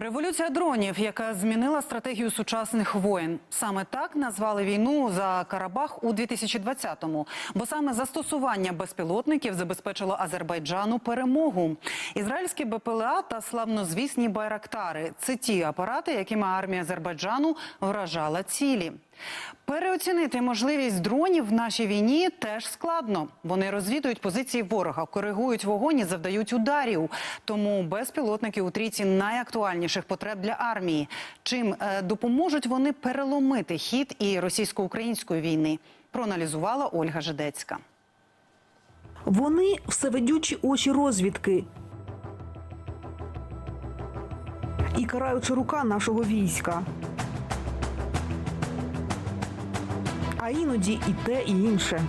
Революція дронів, яка змінила стратегію сучасних воєн. Саме так назвали війну за Карабах у 2020-му. Бо саме застосування безпілотників забезпечило Азербайджану перемогу. Ізраїльські БПЛА та славнозвісні байрактари це ті апарати, якими армія Азербайджану вражала цілі. Переоцінити можливість дронів в нашій війні теж складно. Вони розвідують позиції ворога, коригують вогонь і завдають ударів. Тому безпілотники у трійці найактуальніших потреб для армії. Чим е, допоможуть вони переломити хід і російсько-української війни? Проаналізувала Ольга Жедецька. Вони всевидючі очі розвідки. І караюча рука нашого війська. А іноді і те, і інше.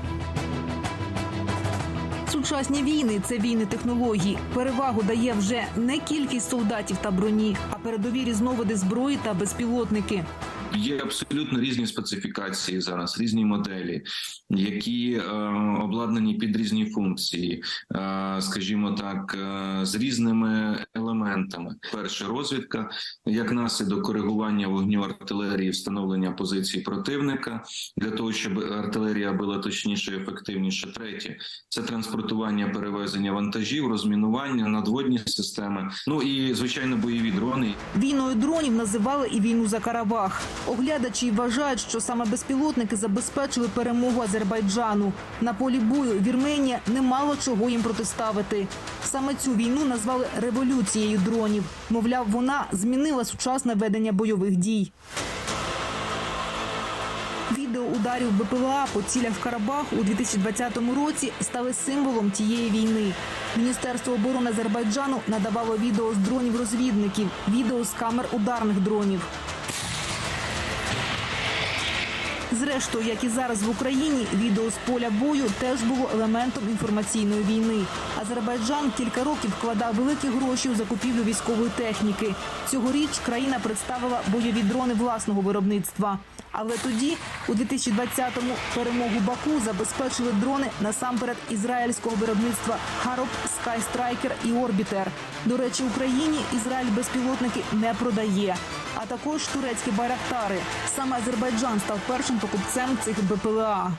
Сучасні війни це війни технологій. Перевагу дає вже не кількість солдатів та броні, а передові різновиди зброї та безпілотники. Є абсолютно різні специфікації зараз, різні моделі, які е, обладнані під різні функції, е, скажімо так, е, з різними елементами. Перше розвідка, як наслідок коригування вогню артилерії, встановлення позицій противника для того, щоб артилерія була точніше, і ефективніше. Третє це транспортування, перевезення вантажів, розмінування, надводні системи. Ну і звичайно бойові дрони. Війною дронів називали і війну за Карабах. Оглядачі вважають, що саме безпілотники забезпечили перемогу Азербайджану. На полі бою Вірменія не мало чого їм протиставити. Саме цю війну назвали революцією дронів. Мовляв, вона змінила сучасне ведення бойових дій. Відео ударів БПЛА по цілях в Карабах у 2020 році стали символом тієї війни. Міністерство оборони Азербайджану надавало відео з дронів розвідників, відео з камер ударних дронів. Зрештою, як і зараз в Україні, відео з поля бою теж було елементом інформаційної війни. Азербайджан кілька років вкладав великі гроші у закупівлю військової техніки. Цьогоріч країна представила бойові дрони власного виробництва. Але тоді, у 2020-му, перемогу Баку забезпечили дрони насамперед ізраїльського виробництва Хароб, Скайстрайкер і Орбітер. До речі, Україні Ізраїль безпілотники не продає. А також турецькі байрактари. Саме Азербайджан став першим покупцем цих БПЛА.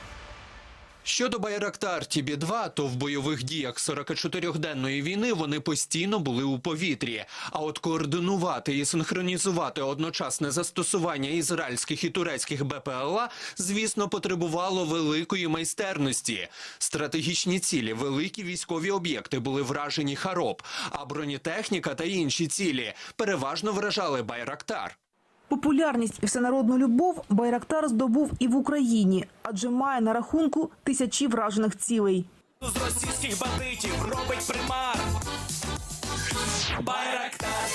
Щодо Байрактар Тібі-2, то в бойових діях 44-денної війни вони постійно були у повітрі. А от координувати і синхронізувати одночасне застосування ізраїльських і турецьких БПЛА, звісно, потребувало великої майстерності. Стратегічні цілі, великі військові об'єкти були вражені Хароб, а бронетехніка та інші цілі переважно вражали Байрактар. Популярність і всенародну любов Байрактар здобув і в Україні, адже має на рахунку тисячі вражених цілей. з російських бандитів робить примар. Байрактар.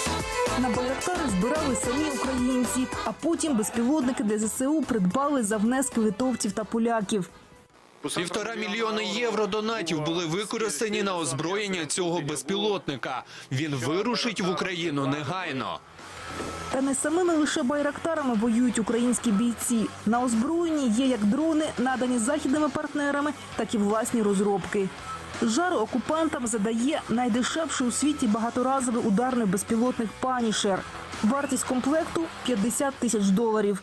На Байрактари збирали самі українці, а потім безпілотники для ЗСУ придбали за внески литовців та поляків. Півтора мільйони євро донатів були використані на озброєння цього безпілотника. Він вирушить в Україну негайно. Та не самими лише байрактарами воюють українські бійці. На озброєнні є як дрони, надані західними партнерами, так і власні розробки. Жару окупантам задає найдешевший у світі багаторазовий ударний безпілотник Панішер. Вартість комплекту 50 тисяч доларів.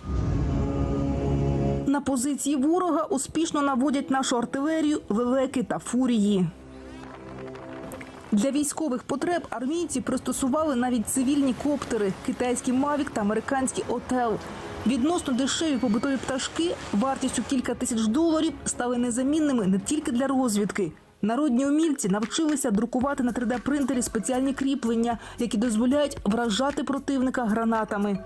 На позиції ворога успішно наводять нашу артилерію, лелеки та фурії. Для військових потреб армійці пристосували навіть цивільні коптери, китайський мавік та американський отел. Відносно дешеві побутові пташки вартістю кілька тисяч доларів стали незамінними не тільки для розвідки. Народні умільці навчилися друкувати на 3D-принтері спеціальні кріплення, які дозволяють вражати противника гранатами.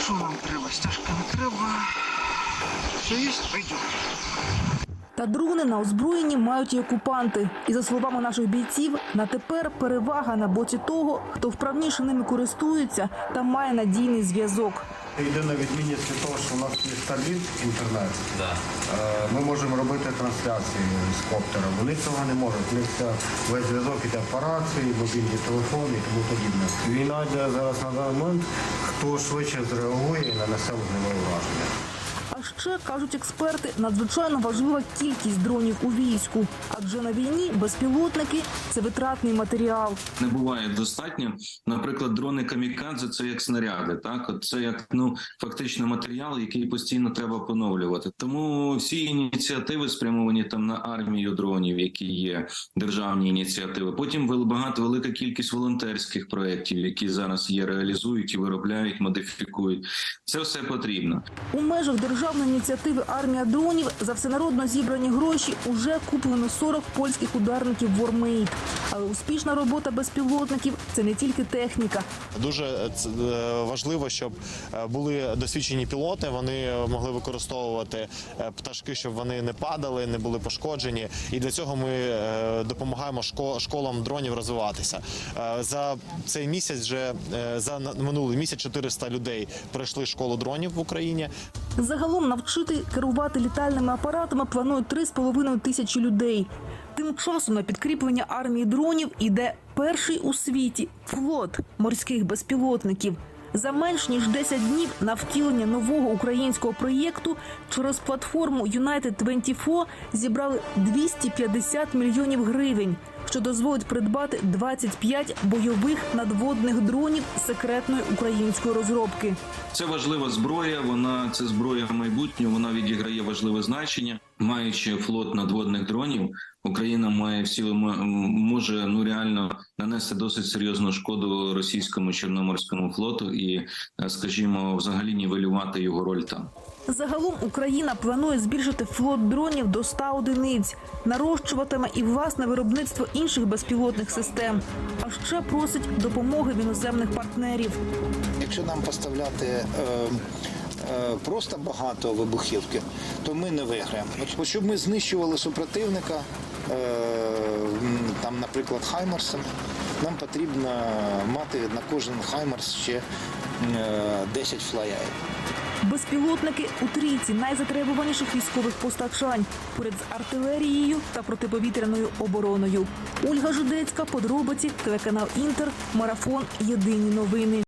Що вам треба? Стяжка не треба. Все є? Пойдем. Та дрони на озброєнні мають і окупанти. І за словами наших бійців, на тепер перевага на боці того, хто вправніше ними користується та має надійний зв'язок. Єдина відмінність від того, що у нас є Starlink інтернет. Е, Ми можемо робити трансляції з коптера. Вони цього не можуть. У них це весь зв'язок іде по рації, мобільні телефони і тому подібне. Війна йде зараз на даний момент, хто швидше зреагує і нанесе вогневе враження. А ще кажуть експерти, надзвичайно важлива кількість дронів у війську, адже на війні безпілотники це витратний матеріал. не буває достатньо. Наприклад, дрони камікадзе це як снаряди. Так, от це як ну фактично матеріал, який постійно треба поновлювати. Тому всі ініціативи спрямовані там на армію дронів, які є державні ініціативи. Потім багато велика кількість волонтерських проєктів, які зараз є, реалізують і виробляють, модифікують. Це все потрібно. У межах державної ініціативи армія дронів за всенародно зібрані гроші уже куплено 40 польських ударників Вормейт. Але успішна робота безпілотників це не тільки техніка. Дуже е, е, важливо, щоб е, були досвідчені пілоти. Вони могли використовувати пташки, щоб вони не падали, не були пошкоджені. І для цього ми допомагаємо шко- школам дронів розвиватися. За цей місяць вже за минулий місяць 400 людей пройшли школу дронів в Україні. Загалом навчити керувати літальними апаратами планують 3,5 тисячі людей. Тим часом на підкріплення армії дронів іде перший у світі флот морських безпілотників. За менш ніж 10 днів на втілення нового українського проєкту через платформу United 24 зібрали 250 мільйонів гривень, що дозволить придбати 25 бойових надводних дронів секретної української розробки. Це важлива зброя. Вона це зброя майбутнього. Вона відіграє важливе значення. Маючи флот надводних дронів, Україна має в цілому може ну реально нанести досить серйозну шкоду російському чорноморському флоту і, е, скажімо, взагалі нівелювати його роль там. Загалом Україна планує збільшити флот дронів до 100 одиниць, нарощуватиме і власне виробництво інших безпілотних систем. А ще просить допомоги в іноземних партнерів. Якщо нам поставляти е, е, просто багато вибухівки, то ми не виграємо. Щоб ми знищували супротивника, е, там, наприклад, Хаймерсом, нам потрібно мати на кожен Хаймерс ще е, 10 флаяїв. Безпілотники у трійці найзатребуваніших військових постачань поряд з артилерією та протиповітряною обороною. Ольга Жудецька, подробиці, телеканал Інтер, марафон. Єдині новини.